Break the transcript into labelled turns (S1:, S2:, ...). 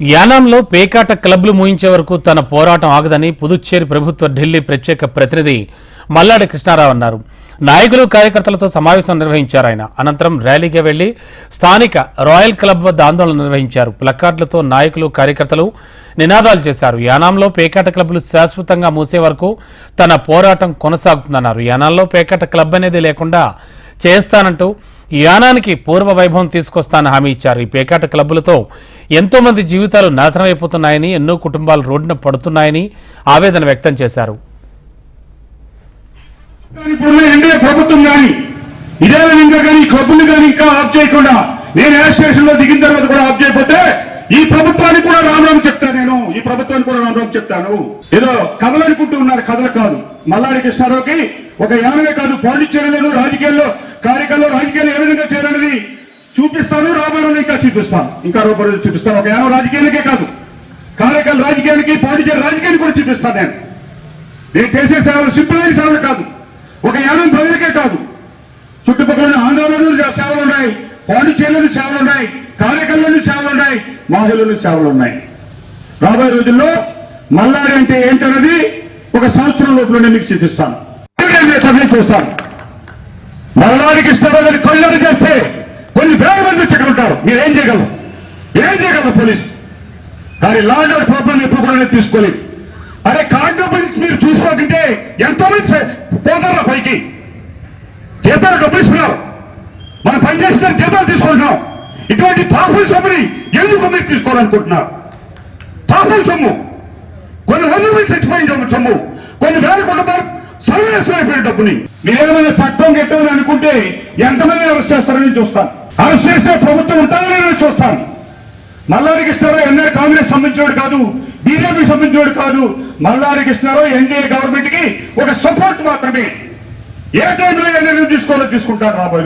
S1: యానాంలో పేకాట క్లబ్లు మూయించే వరకు తన పోరాటం ఆగదని పుదుచ్చేరి ప్రభుత్వ ఢిల్లీ ప్రత్యేక ప్రతినిధి మల్లాడి కృష్ణారావు అన్నారు. నాయకులు కార్యకర్తలతో సమావేశం నిర్వహించారు ఆయన. అనంతరం ర్యాలీకి వెళ్ళి స్థానిక రాయల్ క్లబ్ వద్ద ఆందోళన నిర్వహించారు. ప్లకార్డులతో నాయకులు కార్యకర్తలు నినాదాలు చేశారు. యానాంలో పేకాట క్లబ్లు శాశ్వతంగా మూసే వరకు తన పోరాటం కొనసాగుతుందన్నారు. యానాంలో పేకాట క్లబ్ అనేది లేకుండా చేస్తానంటూ యానానికి పూర్వ వైభవం తీసుకొస్తానని హామీ ఇచ్చారు. ఈ పేకాట క్లబ్బులతో ఎంతో మంది జీవితాలు నాశనం అయిపోతున్నాయని ఎన్నో కుటుంబాలు రోడ్డున పడుతున్నాయని ఆవేదన వ్యక్తం చేశారు.
S2: ప్రభుత్వం కానీ ఇదే విధంగా కానీ ఈ క్లబ్బులు కానీ ఇంకా ఆఫ్ చేయకుండా నేను ఎయిర్ స్టేషన్లో దిగిన తర్వాత కూడా ఆఫ్ చేయకపోతే ఈ ప్రభుత్వానికి కూడా రామరామ్ చెప్తాను నేను. ఈ ప్రభుత్వానికి కూడా రామరామ్ చెప్తాను. ఏదో కథలు అనుకుంటూ ఉన్నారు కథలు కాదు. మల్లాడి కృష్ణారావుకి ఒక యానమే కాదు పాండిచ్చేరిలోను రాజకీయాల్లో కార్యక్రమంలో రాజకీయాలు ఏ విధంగా చేయాలనేది చూపిస్తాను రాబోయే రోజుల్లో ఇంకా చూపిస్తాను ఇంకా రూపాయలు రోజులు చూపిస్తాను ఒక యానం రాజకీయాలకే కాదు. కార్యక్రమ రాజకీయానికి పాండిచేరి రాజకీయాన్ని కూడా చూపిస్తాను నేను. నేను చేసే సేవలు సింపుల్ అయిన సేవలు కాదు. ఒక యానం ప్రజలకే కాదు. చుట్టుపక్కల ఆందోళనలు సేవలు ఉన్నాయి. పాండిచేరులోని సేవలు ఉన్నాయి. కార్యకర్తలోని సేవలు ఉన్నాయి. మాహులోని సేవలు ఉన్నాయి. రాబోయే రోజుల్లో మల్లాడి అంటే ఏంటన్నది ఒక సంవత్సరం లోపలనే మీకు చూపిస్తాను. చూస్తాను మల్లాడికి ఇష్టపడని కొల్లలు చేస్తే కొన్ని వేల మంది వచ్చి ఇక్కడ ఉంటారు మీరేం చేయగలరు? ఏం చేయగలరు పోలీస్? కానీ లా అండ్ ఆర్డర్ ప్రాబ్లం ఎప్పుడు కూడా తీసుకోలేదు అరే కార్డు మీరు చూసుకోకుంటే ఎంతో మంది పోతారా పైకి. జీతాలు డబ్బులు ఇస్తున్నారు మనం పని చేసిన జీతాలు తీసుకుంటున్నాం. ఇటువంటి తాపుల సొమ్ముని ఎందుకు మీరు తీసుకోవాలనుకుంటున్నారు? తాపుల సొమ్ము. కొన్ని వందల మంది చచ్చిపోయిన సొమ్ము. కొన్ని వేల కుటుంబాలు సర్వేశ్వరైపోయిన అయిపోయిన డబ్బుని. మీరేమైనా చట్టం గెట్టమని అనుకుంటే ఎంతమంది అరెస్ట్ చేస్తారని చూస్తాను. అరెస్ట్ చేస్తే ప్రభుత్వం ఉంటుందని నేను చూస్తాను. మల్లారి కృష్ణారావు ఎన్ఆర్ కాంగ్రెస్ సంబంధించినోడు కాదు బీజేపీ సంబంధించినోడు కాదు. మల్లారి కృష్ణారావు ఎన్డీఏ గవర్నమెంట్కి ఒక సపోర్ట్ మాత్రమే. ఏ టైంలో ఏ నిర్ణయం తీసుకోవాలో తీసుకుంటాను రాబోయే